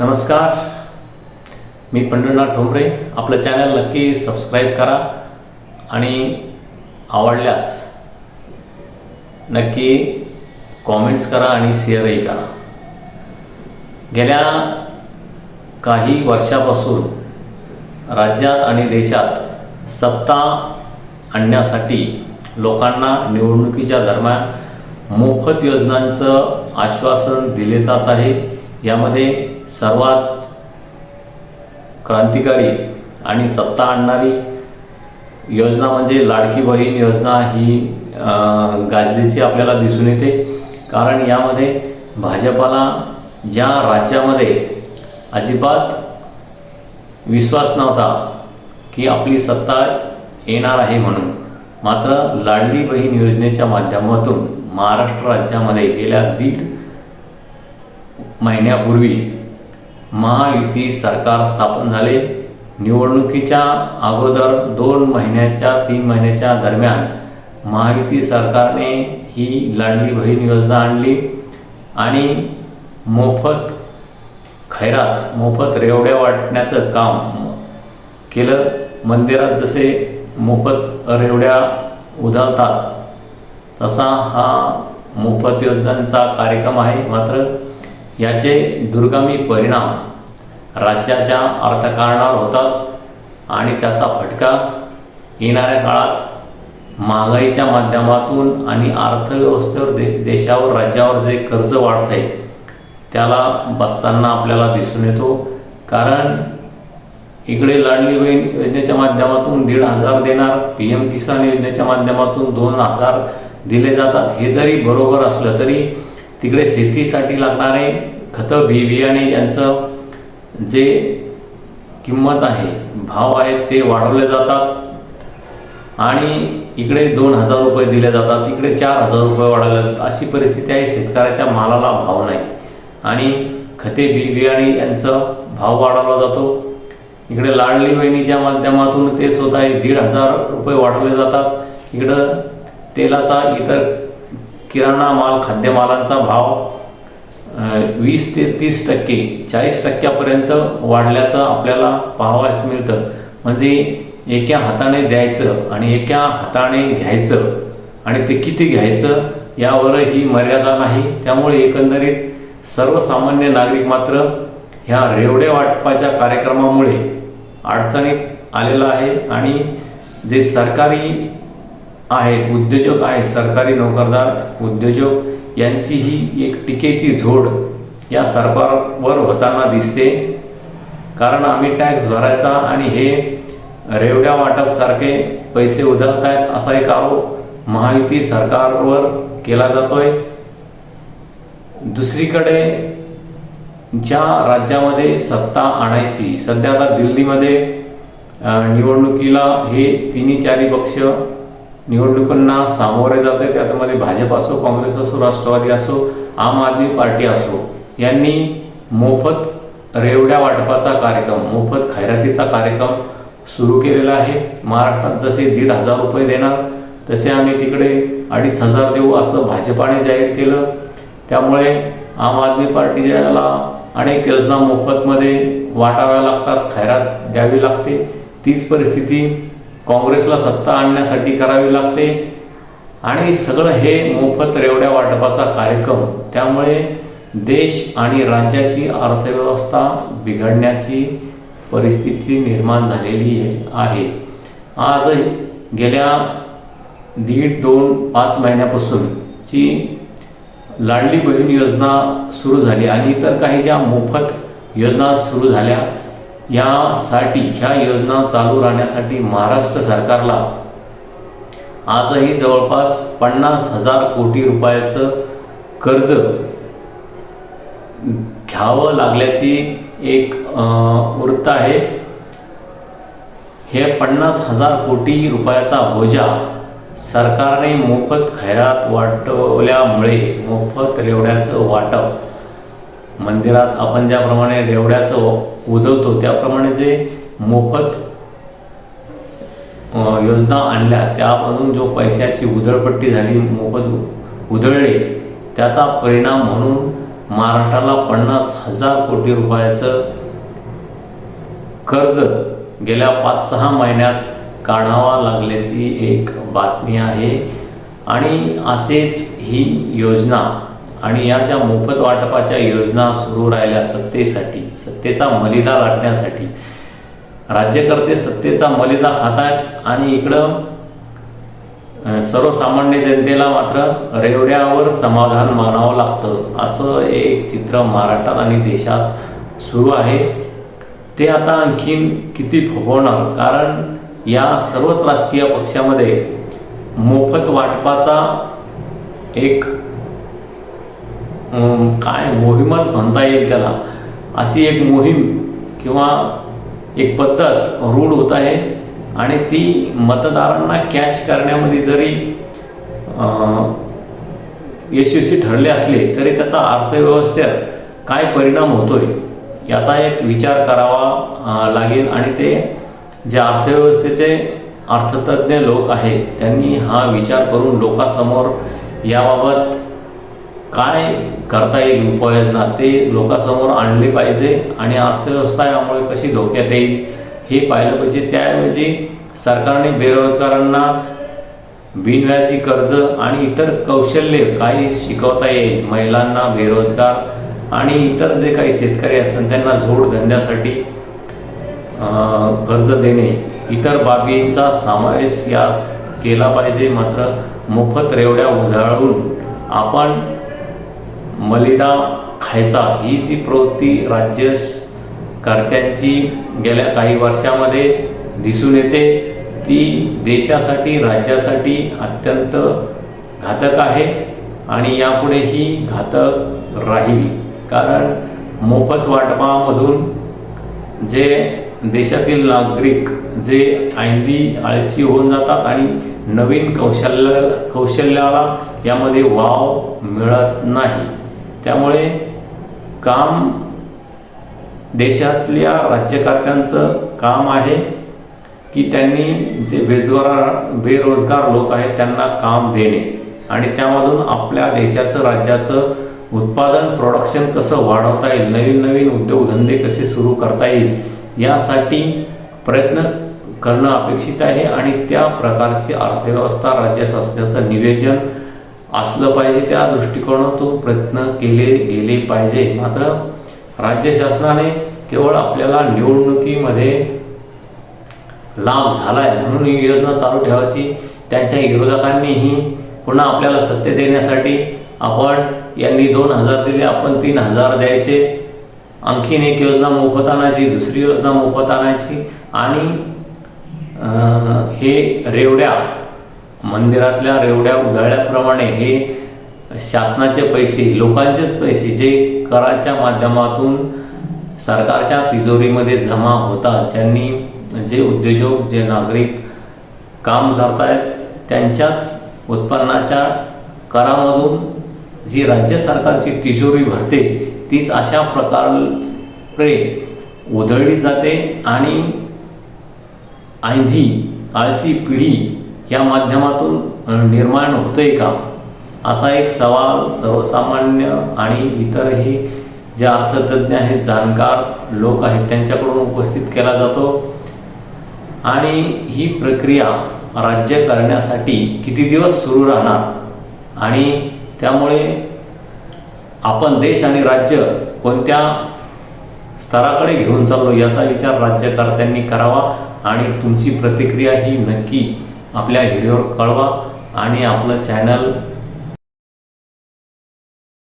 नमस्कार. मी पंढरीनाथ ठोंबरे. आपलं चॅनल नक्की सबस्क्राईब करा आणि आवडल्यास नक्की कॉमेंट्स करा आणि शेअरही करा. गेल्या काही वर्षापासून राज्यात आणि देशात सत्ता आणण्यासाठी लोकांना निवडणुकीच्या दरम्यान मोफत योजनांचं आश्वासन दिले जात आहे. यामध्ये सर्वात क्रांतिकारी आणि सत्ता आणणारी योजना म्हणजे लाडकी बहीण योजना ही गाजलीची आपल्याला दिसून येते. कारण यामध्ये भाजपाला ज्या राज्यामध्ये अजिबात विश्वास नव्हता की आपली सत्ता येणार आहे म्हणून मात्र लाडली बहीण योजनेच्या माध्यमातून महाराष्ट्र राज्यामध्ये गेल्या दीड महिन्यापूर्वी महायुती सरकार स्थापन झाले. निवडणुकीच्या अगोदर दोन महिन्याच्या तीन महिन्याच्या दरम्यान महायुती सरकारने ही लाडली बहीण योजना आणली आणि मोफत खैरात मोफत रेवड्या वाटण्याचं काम केलं. मंदिरात जसे मोफत रेवड्या उधळतात तसा हा मोफत योजनांचा कार्यक्रम आहे. मात्र याचे दुर्गामी परिणाम राज्याच्या अर्थकारणावर होतात आणि त्याचा फटका येणाऱ्या काळात महागाईच्या माध्यमातून आणि अर्थव्यवस्थेवर दे देशावर राज्यावर जे कर्ज वाढत आहे त्याला बसताना आपल्याला दिसून येतो. कारण इकडे लाडली बहीण योजनेच्या माध्यमातून दीड हजार देणार पी एम किसान योजनेच्या माध्यमातून दोन हजार दिले जातात. हे जरी बरोबर असलं तरी तिकडे शेतीसाठी लागणारे खतं बी बियाणे यांचं जे किंमत आहे भाव आहेत ते वाढवले जातात. आणि इकडे दोन हजार रुपये दिले जातात इकडे चार हजार रुपये वाढवले जातात. अशी परिस्थिती आहे शेतकऱ्याच्या मालाला भाव नाही. आणि खते बी बियाणे यांचं भाव वाढवला जातो. इकडे लाडली बहिणीच्या माध्यमातून ते स्वतः दीड हजार रुपये वाढवले जातात. इकडं तेलाचा इतर किराणा माल खाद्यमालांचा भाव वीस ते तीस टक्के चाळीस टक्क्यापर्यंत वाढल्याचं आपल्याला पाहावयास मिळतं. म्हणजे एका हाताने द्यायचं आणि एका हाताने घ्यायचं आणि ते किती घ्यायचं यावर ही मर्यादा नाही. त्यामुळे एकंदरीत सर्वसामान्य नागरिक मात्र ह्या रेवडे वाटपाच्या कार्यक्रमामुळे अडचणीत आलेला आहे आणि जे सरकारी आहेत उद्योजक आहेत सरकारी नोकरदार उद्योजक यांची ही एक टीकेची झोड या सरकारवर होताना दिसते. कारण आम्ही टॅक्स भरायचा आणि हे रेवड्या वाटपसारखे पैसे उधळत आहेत असा एक आरोप महायुती सरकारवर केला जातोय. दुसरीकडे ज्या राज्यामध्ये सत्ता आणायची सध्या आता दिल्लीमध्ये निवडणुकीला हे तिन्ही चारी पक्ष निवडणुकांना सामोरे जात आहे त्यामध्ये भाजप असो काँग्रेस असो राष्ट्रवादी असो आम आदमी पार्टी असो यांनी मोफत रेवड्या वाटपाचा कार्यक्रम मोफत खैरातीचा कार्यक्रम सुरू केलेला आहे. महाराष्ट्रात जसे दीड हजार रुपये देणार तसे आम्ही तिकडे अडीच हजार देऊ असं भाजपाने जाहीर केलं. त्यामुळे आम आदमी पार्टीला अनेक योजना मोफतमध्ये वाटाव्या लागतात खैरात द्यावी लागते. तीच परिस्थिती काँग्रेसला सत्ता आणण्यासाठी करावी लागते. आणि सगळं हे मोफत रेवड्या वाटपाचा कार्यक्रम. त्यामुळे देश आणि राज्याची अर्थव्यवस्था बिघडण्याची परिस्थिती निर्माण झालेली आहे. आज गेल्या दीड दोन पाच महिन्यापासूनची लाडली बहीण योजना सुरू झाली आणि इतर काही ज्या मोफत योजना सुरू झाल्या यासाठी ह्या योजना चालू राहण्यासाठी महाराष्ट्र सरकारला आजही जवळपास पन्नास हजार कोटी रुपयाचं कर्ज घ्यावं लागल्याची एक वृत्त आहे. हे पन्नास हजार कोटी रुपयाचा बोजा सरकारने मोफत खैरात वाटवल्यामुळे मोफत रेवड्याचं वाटप मंदिरात आपण ज्याप्रमाणे रेवड्याचं उदवतो त्याप्रमाणे जे मोफत योजना आणल्या त्यामधून जो पैशाची उधळपट्टी झाली मोफत उधळले त्याचा परिणाम म्हणून महाराष्ट्राला पन्नास हजार कोटी रुपयाचं कर्ज गेल्या पाच सहा महिन्यात काढावा लागल्याची एक बातमी आहे. आणि असेच ही योजना आणि या ज्या मोफत वाटपाच्या योजना सुरू राहिल्या सत्तेसाठी सत्तेचा मलिदा लाटण्यासाठी राज्यकर्ते सत्तेचा मलिदा खात आहेत आणि इकडं सर्वसामान्य जनतेला मात्र रेवड्यावर समाधान मानावं लागतं असं एक चित्र महाराष्ट्रात आणि देशात सुरू आहे. ते आता आणखीन किती फुगवणार? कारण या सर्वच राजकीय पक्षामध्ये मोफत वाटपाचा एक काय मोहिमच म्हणता येईल त्याला? अशी एक मोहीम किंवा एक पद्धत रूढ होत आहे आणि ती मतदारांना कॅच करण्यामध्ये जरी यशस्वी ठरले असले तरी त्याचा अर्थव्यवस्थेवर काय परिणाम होतोय याचा एक विचार करावा लागेल. आणि ते जे अर्थव्यवस्थेचे अर्थतज्ञ लोक आहेत त्यांनी हा विचार करून लोकांसमोर याबाबत काय करता येईल उपाययोजना ते लोकांसमोर आणली पाहिजे आणि अर्थव्यवस्था यामुळे कशी धोक्यात येईल हे पाहिलं पाहिजे. त्याऐवजी सरकारने बेरोजगारांना बिनव्याजी कर्ज आणि इतर कौशल्य काही शिकवता येईल. महिलांना बेरोजगार आणि इतर जे काही शेतकरी असतात त्यांना जोडधंद्यासाठी कर्ज देणे इतर बाबींचा समावेश यास केला पाहिजे. मात्र मोफत रेवड्या उधळून आपण मलिदा खायचा ही जी प्रवृत्ती राज्य कर्त्यांची गेल्या काही वर्षामध्ये दिसून येते ती देशासाठी राज्यासाठी अत्यंत घातक आहे आणि यापुढेही घातक राहील. कारण मोफत वाटपामधून जे देशातील नागरिक जे ऐंदी आळशी होऊन जातात आणि नवीन कौशल्य कौशल्याला यामध्ये वाव मिळत नाही. त्यामुळे काम देशातल्या राज्यकर्त्यांचं काम आहे की त्यांनी जे बेरोजगार बेरोजगार लोक आहेत त्यांना काम देणे. आणि त्यामधून आपल्या देशाचं राज्याचं उत्पादन प्रोडक्शन कसं वाढवता येईल नवीन नवीन उद्योगधंदे कसे सुरू करता येईल यासाठी प्रयत्न करणं अपेक्षित आहे. आणि त्या प्रकारची अर्थव्यवस्था राज्य शासनाचं निवेदन असलं पाहिजे त्या दृष्टिकोनातून प्रयत्न केले गेले पाहिजे. मात्र राज्य शासनाने केवळ आपल्याला निवडणुकीमध्ये लाभ झालाय म्हणून ही योजना चालू ठेवायची. त्यांच्या विरोधकांनीही पुन्हा आपल्याला सत्य देण्यासाठी आपण यांनी दोन हजार दिले आपण तीन हजार द्यायचे. आणखीन एक योजना मोफत आणायची दुसरी योजना मोफत आणायची. आणि हे रेवड्या मंदिरातल्या रेवड्या उधळल्याप्रमाणे हे शासनाचे पैसे लोकांचेच पैसे जे कराच्या माध्यमातून सरकारच्या तिजोरीमध्ये जमा होतात ज्यांनी जे उद्योजक जे नागरिक काम करतायत त्यांच्याच उत्पन्नाच्या करामधून जी राज्य सरकारची तिजोरी भरते तीच अशा प्रकारे उधळली जाते. आणि आंधी आळशी पिढी या माध्यमातून निर्माण होतोय का? असा एक सवाल सर्वसामान्य आणि इतरही जे अर्थतज्ञ आहेत जाणकार लोक आहेत त्यांच्याकडून उपस्थित केला जातो. आणि ही प्रक्रिया राज्य करण्यासाठी किती दिवस सुरू राहणार? आणि त्यामुळे आपण देश आणि राज्य कोणत्या स्तराकडे घेऊन चाललो याचा विचार राज्यकर्त्यांनी करावा आणि तुमची प्रतिक्रिया ही नक्की आपल्या व्हिडिओवर कळवा आणि आपलं चॅनल